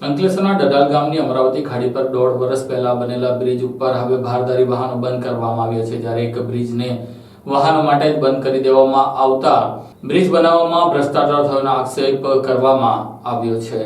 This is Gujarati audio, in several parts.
અંકલેશ્વરના ડડાલ ગામની અમરાવતી ખાડી પર દોઢ વર્ષ પહેલા બનેલા બ્રિજ ઉપર હવે ભારદારી વાહનો બંધ કરવામાં આવ્યા છે. જ્યારે એક બ્રિજને વાહનો માટે જ બંધ કરી દેવામાં આવતા બ્રિજ બનાવવામાં ભ્રષ્ટાચાર થયોનો આક્ષેપ કરવામાં આવ્યો છે.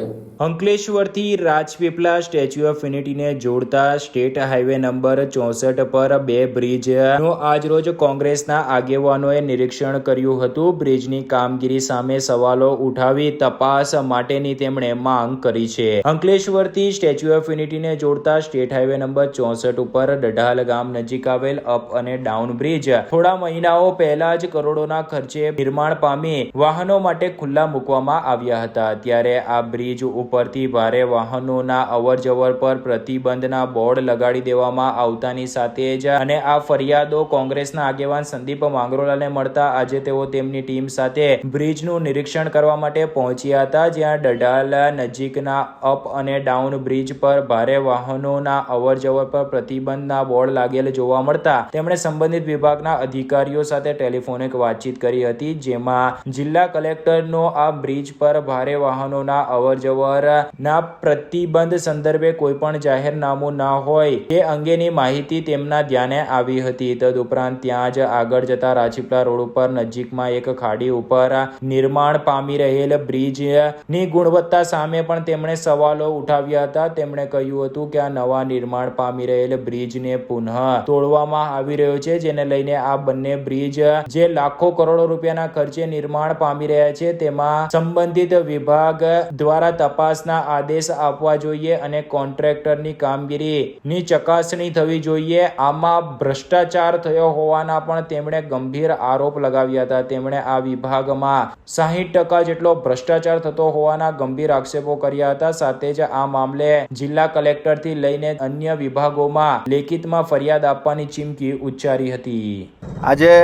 અંકલેશ્વરથી રાજપીપલા સ્ટેચ્યુ ઓફ યુનિટીને જોડતા સ્ટેટ હાઈવે નંબર ચોસઠ પર બે બ્રિજનો આજરોજ કોંગ્રેસના આગેવાનોએ નિરીક્ષણ કર્યું હતું. બ્રિજની કામગીરી સામે સવાલો ઉઠાવી તપાસ માટેની તેમણે માંગ કરી છે. અંકલેશ્વરથી સ્ટેચ્યુ ઓફ યુનિટીને જોડતા સ્ટેટ હાઈવે નંબર ચોસઠ ઉપર ડઢાલ ગામ નજીક આવેલ અપ અને ડાઉન બ્રિજ. થોડા મહિનાઓ પહેલા જ કરોડોના ખર્ચે નિર્માણ પામી વાહનો માટે ખુલ્લા મૂકવામાં આવ્યા હતા. ત્યારે આ બ્રિજ ઉપરથી ભારે વાહનોના અવરજવર પર પ્રતિબંધના બોર્ડ લગાડી દેવામાં આવતાની સાથે જ અને આ ફરિયાદો કોંગ્રેસના આગેવાન સંદીપ માંગરોલાને મળતા આજે તેઓ તેમની ટીમ સાથે બ્રિજનું નિરીક્ષણ કરવા માટે પહોંચ્યા હતા, જ્યાં ડડાલ નજીકના અપ અને ડાઉન બ્રિજ પર ભારે વાહનોના અવરજવર પર પ્રતિબંધના બોર્ડ લાગેલ જોવા મળતા તેમણે સંબંધિત વિભાગના અધિકારીઓ સાથે ટેલિફોનિક વાતચીત કરી હતી, જેમાં જિલ્લા કલેક્ટરનો આ બ્રિજ પર ભારે વાહનોના અવરજવર ના પ્રતિબંધ સંદર્ભે કોઈપણ જાહેરનામું ના હોય તે અંગેની માહિતી તેમના ધ્યાને આવી હતી. તદુપરાંત ત્યાં જ આગળ જતા રાજપીપળા રોડ ઉપર નજીકમાં એક ખાડી ઉપર નિર્માણ પામી રહેલ બ્રિજની ગુણવત્તા સામે પણ તેમણે સવાલો ઉઠાવ્યા હતા. તેમણે કહ્યું હતું કે આ નવા નિર્માણ પામી રહેલ બ્રિજને પુનઃ તોડવામાં આવી રહ્યો છે, જેને લઈને આ બંને બ્રિજ જે લાખો કરોડો રૂપિયાના ખર્ચે નિર્માણ પામી રહ્યા છે, તેમાં સંબંધિત વિભાગ દ્વારા તપાસના આદેશ આપવા જોઈએ અને કોન્ટ્રાક્ટરની કામગીરીની ચકાસણી થવી જોઈએ. આમાં ભ્રષ્ટાચાર થયો હોવાના પણ તેમણે ગંભીર આરોપ લગાવ્યા હતા. તેમણે આ વિભાગમાં સાહીઠ ટકા જેટલો ભ્રષ્ટાચાર થતો હોવાના ગંભીર આક્ષેપો કર્યા હતા. સાથે જ આ મામલે જિલ્લા કલેક્ટરથી લઈને અન્ય વિભાગોમાં લેખિતમાં ફરિયાદ આપવાની ચીમકી ઉચ્ચારી હતી. આજે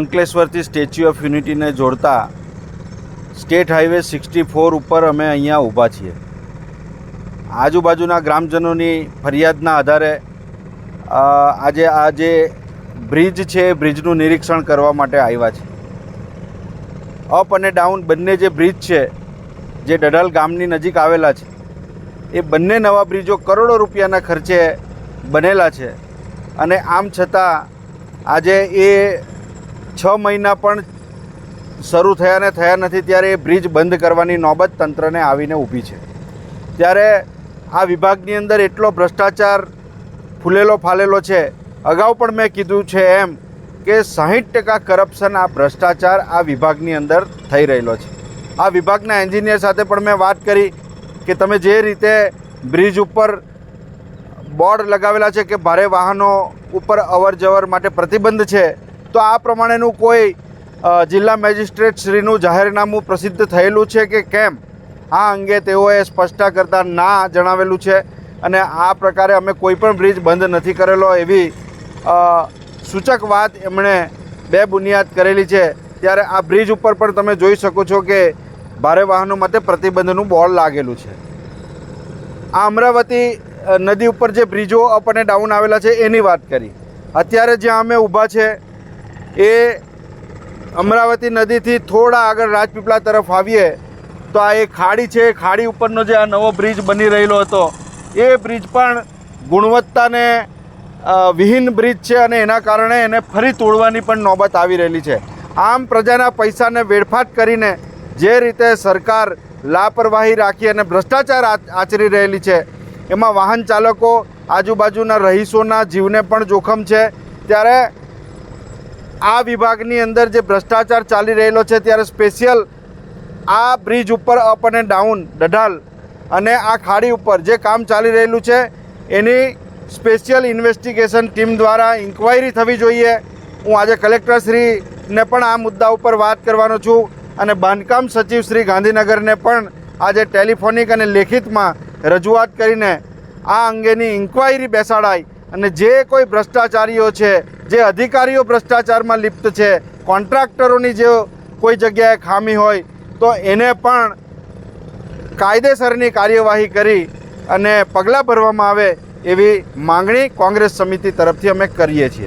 અંકલેશ્વરથી સ્ટેચ્યુ ઓફ યુનિટીને જોડતા સ્ટેટ હાઈવે સિક્સટી ફોર ઉપર અમે અહીંયા ઊભા છીએ. આજુબાજુના ગ્રામજનોની ફરિયાદના આધારે આજે આ જે બ્રિજ છે એ બ્રિજનું નિરીક્ષણ કરવા માટે આવ્યા છે. અપ અને ડાઉન બંને જે બ્રિજ છે, જે ડડાલ ગામની નજીક આવેલા છે, એ બંને નવા બ્રિજો કરોડો રૂપિયાના ખર્ચે બનેલા છે. અને આમ છતાં આજે એ છ મહિના પણ શરૂ થયા ને થયા નથી ત્યારે એ બ્રિજ બંધ કરવાની નોબત તંત્રને આવીને ઊભી છે. ત્યારે આ વિભાગની અંદર એટલો ભ્રષ્ટાચાર ફૂલેલો ફાલેલો છે, અગાઉ પણ મેં કીધું છે એમ કે સાહીઠ ટકા કરપ્શન આ ભ્રષ્ટાચાર આ વિભાગની અંદર થઈ રહેલો છે. આ વિભાગના એન્જિનિયર સાથે પણ મેં વાત કરી કે તમે જે રીતે બ્રિજ ઉપર બોર્ડ લગાવેલા છે કે ભારે વાહનો ઉપર અવર જવર માટે પ્રતિબંધ છે, તો આ પ્રમાણેનું કોઈ જિલ્લા મેજિસ્ટ્રેટ શ્રીનું જાહેરનામું પ્રસિદ્ધ થયેલું છે કે કેમ? આ અંગે તેઓએ સ્પષ્ટતા કરતાં ના જણાવેલું છે અને આ પ્રકારે અમે કોઈપણ બ્રિજ બંધ નથી કરેલો એવી સૂચક વાત એમણે બે બુનિયાદ કરેલી છે. ત્યારે આ બ્રિજ ઉપર પણ તમે જોઈ શકો છો કે ભારે વાહનો માટે પ્રતિબંધનું બોર્ડ લાગેલું છે. આ અમરાવતી નદી ઉપર જે બ્રિજો અપ અને ડાઉન આવેલા છે એની વાત કરી. અત્યારે જ્યાં અમે ઊભા છે, એ અમરાવતી નદીથી થોડા આગળ રાજપીપળા તરફ આવીએ, તો આ એક ખાડી છે. એ ખાડી ઉપરનો જે આ નવો બ્રિજ બની રહેલો હતો, એ બ્રિજ પણ ગુણવત્તાને વિહીન બ્રિજ છે અને એના કારણે એને ફરી તોડવાની પણ નોબત આવી રહેલી છે. આમ પ્રજાના પૈસાને વેડફાટ કરીને જે રીતે સરકાર લાપરવાહી રાખી અને ભ્રષ્ટાચાર આચ- આચરી રહેલી છે, એમાં વાહન ચાલકો આજુબાજુના રહીશોના જીવને પણ જોખમ છે. ત્યારે આ વિભાગની અંદર જે ભ્રષ્ટાચાર ચાલી રહેલો છે ત્યારે સ્પેશિયલ આ બ્રિજ ઉપર અપ અને ડાઉન દઢાલ અને આ ખાડી ઉપર જે કામ ચાલી રહેલું છે, એની સ્પેશિયલ ઇન્વેસ્ટિગેશન ટીમ દ્વારા ઇન્ક્વાયરી થવી જોઈએ. હું આજે કલેક્ટરશ્રીને પણ આ મુદ્દા ઉપર વાત કરવાનો છું અને બાંધકામ સચિવ શ્રી ગાંધીનગરને પણ આજે ટેલિફોનિક અને લેખિતમાં રજૂઆત કરીને આ અંગેની ઇન્ક્વાયરી બેસાડાય અને જે કોઈ ભ્રષ્ટાચારીઓ છે, જે અધિકારીઓ ભ્રષ્ટાચારમાં લિપ્ત છે, કોન્ટ્રાક્ટરોની જે કોઈ જગ્યાએ ખામી હોય, તો એને પણ કાયદેસરની કાર્યવાહી કરી અને પગલાં ભરવામાં આવે એવી માંગણી કોંગ્રેસ સમિતિ તરફથી અમે કરીએ છીએ.